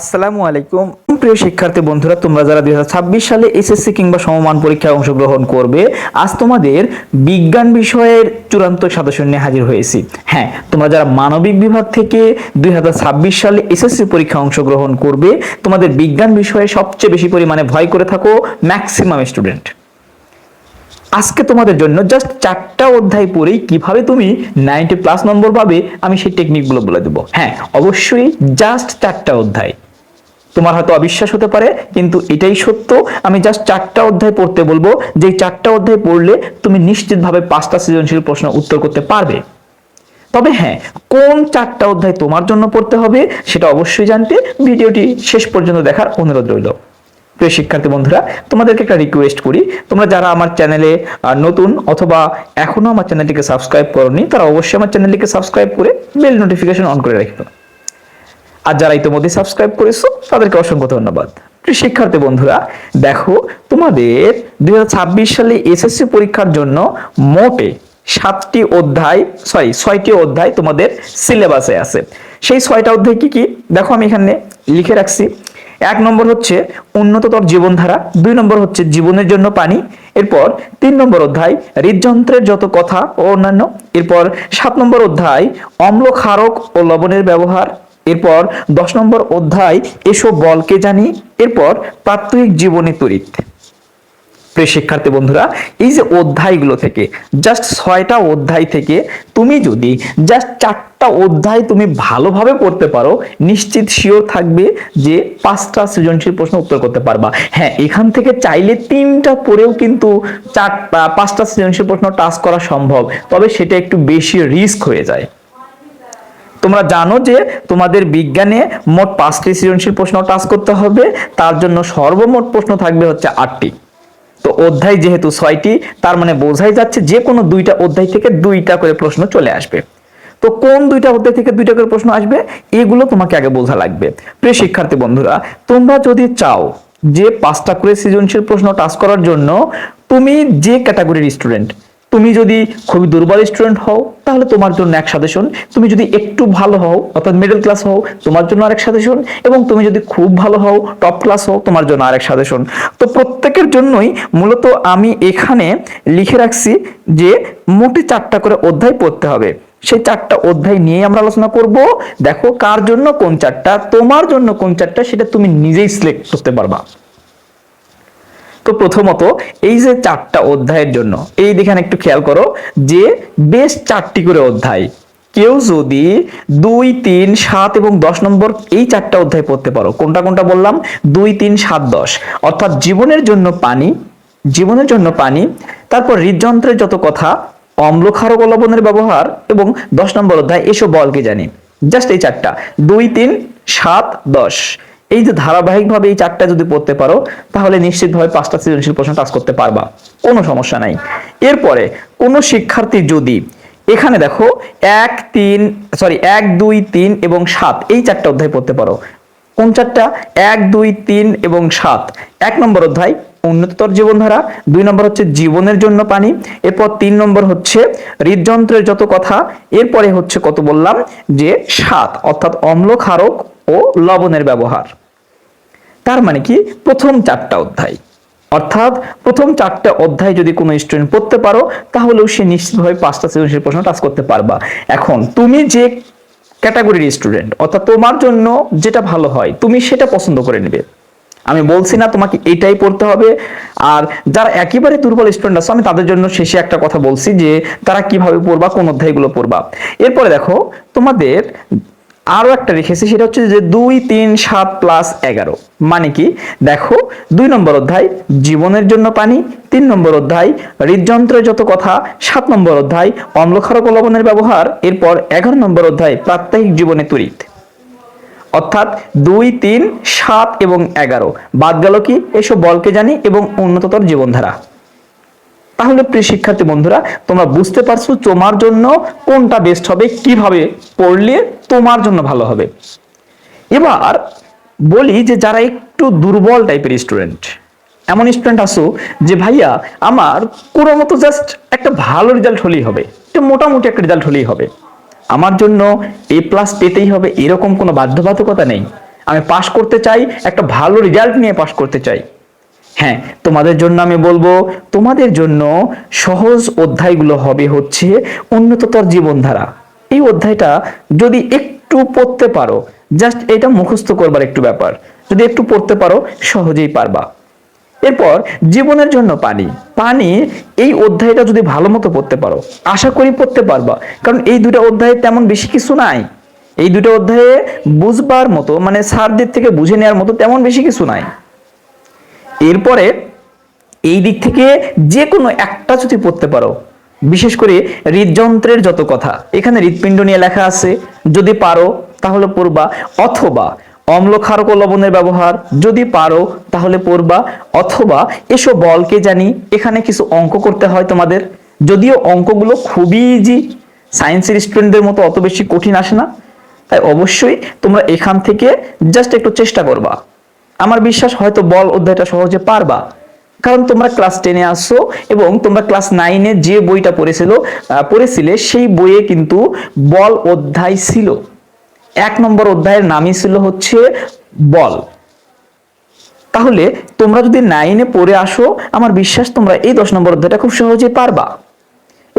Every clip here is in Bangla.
আসসালামু আলাইকুম। প্রিয় শিক্ষার্থী বন্ধুরা, তোমরা যারা দুই ছাব্বিশ সালে এসএসসি কিংবা সমমান পরীক্ষায় অংশগ্রহণ করবে, আজ তোমাদের বিজ্ঞান বিষয়ের চূড়ান্ত সাজেশন নিয়ে হাজির হয়েছি। হ্যাঁ তোমরা যারা মানবিক বিভাগ থেকে দুই হাজার ছাব্বিশ সালে এসএসসি পরীক্ষা অংশগ্রহণ করবে, তোমাদের বিজ্ঞান বিষয়ে সবচেয়ে বেশি পরিমাণে ভয় করে থাকো ম্যাক্সিমাম স্টুডেন্ট। আজকে তোমাদের জন্য জাস্ট চারটা অধ্যায় পড়েই কীভাবে তুমি নাইনটি প্লাস নম্বর পাবে, আমি সেই টেকনিকগুলো বলে দেবো। হ্যাঁ অবশ্যই জাস্ট চারটা অধ্যায়। তোমার হয়তো অবিশ্বাস হতে পারে, কিন্তু এটাই সত্য। আমি জাস্ট চারটা অধ্যায় পড়তে বলব। যে চারটা অধ্যায় পড়লে তুমি নিশ্চিতভাবে পাঁচটা সৃজনশীল প্রশ্ন উত্তর করতে পারবে। তবে হ্যাঁ কোন চারটা অধ্যায় তোমার জন্য পড়তে হবে সেটা অবশ্যই জানতে ভিডিওটি শেষ পর্যন্ত দেখার অনুরোধ রইল। প্রিয় শিক্ষার্থী বন্ধুরা, তোমাদেরকে একটা রিকোয়েস্ট করি। তোমরা যারা আমার চ্যানেলে নতুন অথবা এখনও আমার চ্যানেলটিকে সাবস্ক্রাইব করনি, তারা অবশ্যই আমার চ্যানেলটিকে সাবস্ক্রাইব করে বেল নোটিফিকেশন অন করে রাখবে আর যারা ইতিমধ্যে সাবস্ক্রাইব করেছ, তাদেরকে অসংখ্য ধন্যবাদ। শিক্ষার্থী বন্ধুরা, দেখো, তোমাদের দু হাজার ছাব্বিশ সালে এসএসসি পরীক্ষার জন্য মোটে সাতটি অধ্যায় সরি ছয়টি অধ্যায় তোমাদের সিলেবাসে আছে। সেই ছয়টা অধ্যায় কি কি? দেখো আমি এখানে লিখে রাখছি। এক নম্বর হচ্ছে উন্নততর জীবনধারা, দুই নম্বর হচ্ছে জীবনের জন্য পানি, এরপর তিন নম্বর অধ্যায় হৃদযন্ত্রের যত কথা ও অন্যান্য, এরপর সাত নম্বর অধ্যায় অম্ল ক্ষারক ও লবণের ব্যবহার এরপর দশ নম্বর অধ্যায় এসব বলকে জানি। এরপর, প্রাত্যহিক জীবনে তরিত প্রিয় শিক্ষার্থী বন্ধুরা, এই যে অধ্যায়গুলো থেকে জাস্ট ছয়টা অধ্যায় থেকে তুমি যদি জাস্ট চারটা অধ্যায় তুমি ভালোভাবে পড়তে পারো, নিশ্চিত শিওর থাকবে যে পাঁচটা সৃজনশীল প্রশ্ন উত্তর করতে পারবা। হ্যাঁ এখান থেকে চাইলে তিনটা পড়েও কিন্তু চার পাঁচটা সৃজনশীল প্রশ্ন টাচ করা সম্ভব, তবে সেটা একটু বেশি রিস্ক হয়ে যায়। তোমরা জানো যে তোমাদের বিজ্ঞানে মোট পাঁচটি সৃজনশীল প্রশ্ন টাচ করতে হবে, তার জন্য সর্বমোট প্রশ্ন থাকবে হচ্ছে আটটি। তো অধ্যায় যেহেতু ছয়টি, তার মানে বোঝাই যাচ্ছে যে কোনো দুইটা অধ্যায় থেকে দুইটা করে প্রশ্ন চলে আসবে। তো কোন দুইটা অধ্যায় থেকে দুইটা করে প্রশ্ন আসবে, এগুলো তোমাকে আগে বোঝা লাগবে। প্রিয় শিক্ষার্থী বন্ধুরা, তোমরা যদি চাও যে পাঁচটা করে সৃজনশীল প্রশ্ন টাচ করার জন্য, তুমি যে ক্যাটাগরির স্টুডেন্ট তুমি যদি খুবই দুর্বল স্টুডেন্ট হও, তাহলে তোমার জন্য এক সাজেশন তুমি যদি একটু ভালো হও, অর্থাৎ মিডল ক্লাস হও, তোমার জন্য আরেক সাজেশন এবং তুমি যদি খুব ভালো হও টপ ক্লাস হও, তোমার জন্য আরেক সাজেশন তো প্রত্যেকের জন্যই মূলত আমি এখানে লিখে রাখছি যে মোটে চারটা করে অধ্যায় পড়তে হবে। সেই চারটা অধ্যায় নিয়ে আমরা আলোচনা করব। দেখো কার জন্য কোন চারটা, তোমার জন্য কোন চারটা, সেটা তুমি নিজেই সিলেক্ট করতে পারবা। তো প্রথমত এই যে চারটা অধ্যায়ের জন্য, এই দেখেন একটু খেয়াল করো যে বেশ চারটি করে অধ্যায়। কেউ যদি দুই, তিন, সাত এবং দশ নম্বর এই চারটা অধ্যায় পড়তে পারো, কোনটা কোনটা বললাম? দুই, তিন, সাত, দশ। অর্থাৎ জীবনের জন্য পানি, জীবনের জন্য পানি, তারপর হৃদযন্ত্রের যত কথা অম্ল ক্ষারক লবণের ব্যবহার এবং দশ নম্বর অধ্যায়, এসব বলকে জানি? জাস্ট এই চারটা। দুই, তিন, সাত, দশ। এই যে ধারাবাহিকভাবে এই চারটা যদি পড়তে পারো, তাহলে নিশ্চিতভাবে পাঁচটা সৃজনশীল প্রশ্ন টাচ করতে পারবা। কোনো সমস্যা নাই। এরপরে, কোনো শিক্ষার্থী যদি এখানে দেখো, এক, তিন সরি এক, দুই, তিন এবং সাত, এই চারটা অধ্যায় পড়তে পারো। কোন চারটা? এক, দুই, তিন এবং সাত। এক নম্বর অধ্যায়, উন্নততর জীবনধারা। দুই নম্বর হচ্ছে জীবনের জন্য পানি। এরপর তিন নম্বর হচ্ছে হৃদযন্ত্রের যত কথা। এরপরে হচ্ছে কত বললাম? যে সাত, অর্থাৎ অম্ল ক্ষারক ও লবণের ব্যবহার। তার মানে কি? প্রথম চারটা অধ্যায়। অর্থাৎ প্রথম চারটা অধ্যায় যদি কোনো স্টুডেন্ট পড়তে পারো, তাহলেও সে নিশ্চিতভাবে পাঁচটা সৃজনশীল প্রশ্ন টাচ করতে পারবা। এখন, তুমি যে ক্যাটাগরির স্টুডেন্ট অর্থাৎ তোমার জন্য যেটা ভালো হয়, তুমি সেটা পছন্দ করে নেবে। আমি বলছি না তোমাকে এটাই পড়তে হবে। আর যারা একেবারে দুর্বল স্টুডেন্ট আছে, আমি তাদের জন্য শেষে একটা কথা বলছি যে, তারা কীভাবে পড়বা, কোন অধ্যায়গুলো পড়বা। এরপরে দেখো, তোমাদের আরও একটা রেখেছি সেটা হচ্ছে যে দুই, তিন, সাত প্লাস এগারো। মানে কি? দেখো, দুই নম্বর অধ্যায়, জীবনের জন্য পানি, তিন নম্বর অধ্যায়, হৃদযন্ত্রের যত কথা, সাত নম্বর অধ্যায় অম্লক্ষারক লবণের ব্যবহার, এরপর এগারো নম্বর অধ্যায়, প্রাত্যহিক জীবনে তড়িৎ অর্থাৎ দুই, তিন, সাত এবং এগারো। বাদ গেল কি? এসব বলকে জানি এবং উন্নততর জীবনধারা। তাহলে প্রিয় শিক্ষার্থী বন্ধুরা, তোমরা বুঝতে পারছ তোমার জন্য কোনটা বেস্ট হবে, কীভাবে পড়লে তোমার জন্য ভালো হবে। এবার বলি যে যারা একটু দুর্বল টাইপের স্টুডেন্ট এমন স্টুডেন্ট আসো যে ভাইয়া, আমার কোনো মতো জাস্ট একটা ভালো রেজাল্ট হলেই হবে, একটা মোটামুটি একটা রেজাল্ট হলেই হবে। আমার জন্য এ প্লাস পেতেই হবে, এরকম কোনো বাধ্যবাধকতা নেই। আমি পাশ করতে চাই, একটা ভালো রেজাল্ট নিয়ে পাশ করতে চাই। হ্যাঁ তোমাদের জন্য আমি বলব, তোমাদের জন্য সহজ অধ্যায়গুলো হবে হচ্ছে উন্নততর জীবনধারা। এই অধ্যায়টা যদি একটু পড়তে পারো জাস্ট এটা মুখস্থ করবার একটু ব্যাপার। যদি একটু পড়তে পারো, সহজেই পারবা। এরপর, জীবনের জন্য পানি। পানি, এই অধ্যায়টা যদি ভালো মতো পড়তে পারো, আশা করি পড়তে পারবা। কারণ এই দুটো অধ্যায়ে তেমন বেশি কিছু নাই। এই দুটো অধ্যায়ে বুঝবার মতো মানে স্যারদের থেকে বুঝে নেওয়ার মতো তেমন বেশি কিছু নাই। এরপরে এই দিক থেকে যে কোনো একটা যদি পড়তে পারো, বিশেষ করে হৃদযন্ত্রের যত কথা, এখানে হৃৎপিণ্ড নিয়ে লেখা আছে, যদি পারো তাহলে পড়বা, অথবা অম্ল ক্ষারক লবণের ব্যবহার, যদি পারো তাহলে পড়বা, অথবা এসো বলকে জানি, এখানে কিছু অঙ্ক করতে হয় তোমাদের, যদিও অঙ্কগুলো খুবই ইজি সায়েন্সের স্টুডেন্টদের মতো অত বেশি কঠিন আসে না, তাই অবশ্যই তোমরা এখান থেকে জাস্ট একটু চেষ্টা করবা। আমার বিশ্বাস হয়তো বল অধ্যায়টা সহজে পারবা। কারণ তোমরা ক্লাস টেনে আসছো এবং তোমরা ক্লাস নাইনে যে বইটা পড়েছিল পড়েছিলে সেই বইয়ে কিন্তু বল অধ্যায় ছিল। এক নম্বর অধ্যায়ের নামই ছিল হচ্ছে বল। তাহলে তোমরা যদি নাইনে পড়ে আসো, আমার বিশ্বাস তোমরা এই দশ নম্বর অধ্যায়টা খুব সহজে পারবা।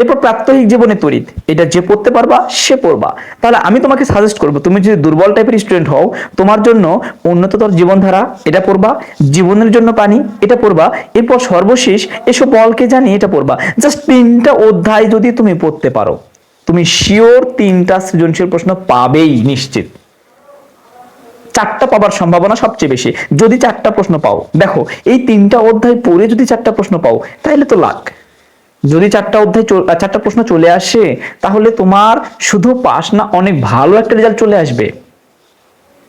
এরপর প্রাত্যহিক জীবনে তড়িৎ। এটা যে পড়তে পারবা, সে পড়বা। তাহলে আমি তোমাকে সাজেস্ট করব, তুমি যদি দুর্বল টাইপের স্টুডেন্ট হও, তোমার জন্য উন্নততর জীবনধারা এটা পড়বা, জীবনের জন্য পানি এটা পড়বা, এরপর সর্বশেষ এসব বলকে জানি এটা পড়বা। জাস্ট তিনটা অধ্যায় যদি তুমি পড়তে পারো, তুমি শিওর তিনটা সৃজনশীল প্রশ্ন পাবেই নিশ্চিত। চারটা পাবার সম্ভাবনা সবচেয়ে বেশি। যদি চারটা প্রশ্ন পাও, দেখো, এই তিনটা অধ্যায় পড়ে যদি চারটা প্রশ্ন পাও, তাহলে তো লাখ যদি চারটা অধ্যায় চারটা প্রশ্ন চলে আসে, তাহলে তোমার শুধু পাস না, অনেক ভালো একটা রেজাল্ট চলে আসবে।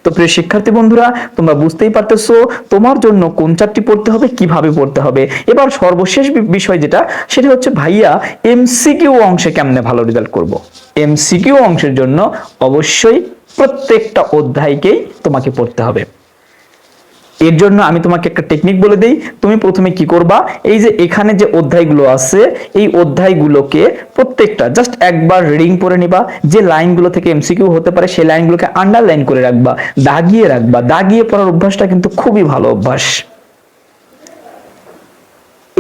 তো প্রিয় শিক্ষার্থী বন্ধুরা, তোমরা বুঝতেই পারতেছো তোমার জন্য কোন চারটি পড়তে হবে, কীভাবে পড়তে হবে। এবার সর্বশেষ বিষয় যেটা, সেটা হচ্ছে ভাইয়া এমসিকিউ অংশে কেমনে ভালো রেজাল্ট করব? এমসিকিউ অংশের জন্য অবশ্যই প্রত্যেকটা অধ্যায়কেই তোমাকে পড়তে হবে। এর জন্য আমি তোমাকে একটা টেকনিক বলে দেই। তুমি প্রথমে কি করবা? এই যে এখানে যে অধ্যায়গুলো আছে, এই অধ্যায়গুলোকে প্রত্যেকটা জাস্ট একবার রিডিং পড়ে নিবা। যে লাইনগুলো থেকে এমসিকিউ হতে পারে, সেই লাইনগুলোকে আন্ডারলাইন করে রাখবা, দাগিয়ে রাখবা। দাগিয়ে পড়ার অভ্যাসটা কিন্তু খুবই ভালো অভ্যাস।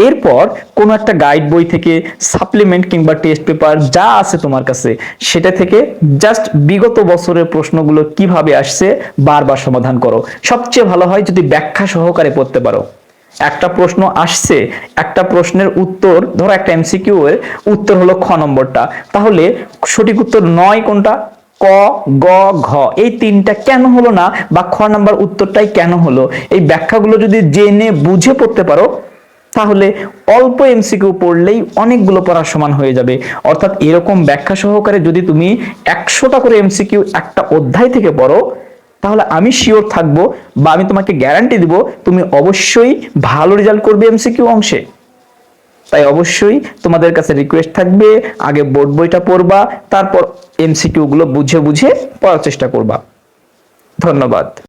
এরপর কোনো একটা গাইড বই থেকে সাপ্লিমেন্ট কিংবা টেস্ট পেপার যা আছে তোমার কাছে, সেটা থেকে জাস্ট বিগত বছরের প্রশ্নগুলো কীভাবে আসছে বারবার সমাধান করো। সবচেয়ে ভালো হয় যদি ব্যাখ্যা সহকারে পড়তে পারো। একটা প্রশ্ন আসছে, একটা প্রশ্নের উত্তর, ধরো একটা এমসিকিউ এর উত্তর হলো খ নম্বরটা। তাহলে সঠিক উত্তর নয় কোনটা? ক, গ, ঘ। এই তিনটা কেন হলো না বা খ নাম্বার উত্তরটাই কেন হলো? এই ব্যাখ্যাগুলো যদি জেনে বুঝে পড়তে পারো তাহলে অল্প এমসিকিউ পড়লেই অনেকগুলো পড়ার সমান হয়ে যাবে। অর্থাৎ এরকম ব্যাখ্যা সহকারে যদি তুমি একশোটা করে এমসিকিউ একটা অধ্যায় থেকে পড়ো, তাহলে আমি শিওর থাকব বা আমি তোমাকে গ্যারান্টি দিব তুমি অবশ্যই ভালো রেজাল্ট করবে এমসিকিউ অংশে। তাই অবশ্যই তোমাদের কাছে রিকোয়েস্ট থাকবে, আগে বোর্ড বইটা পড়বা, তারপর এমসিকিউ গুলো বুঝে বুঝে পড়ার চেষ্টা করবা। ধন্যবাদ।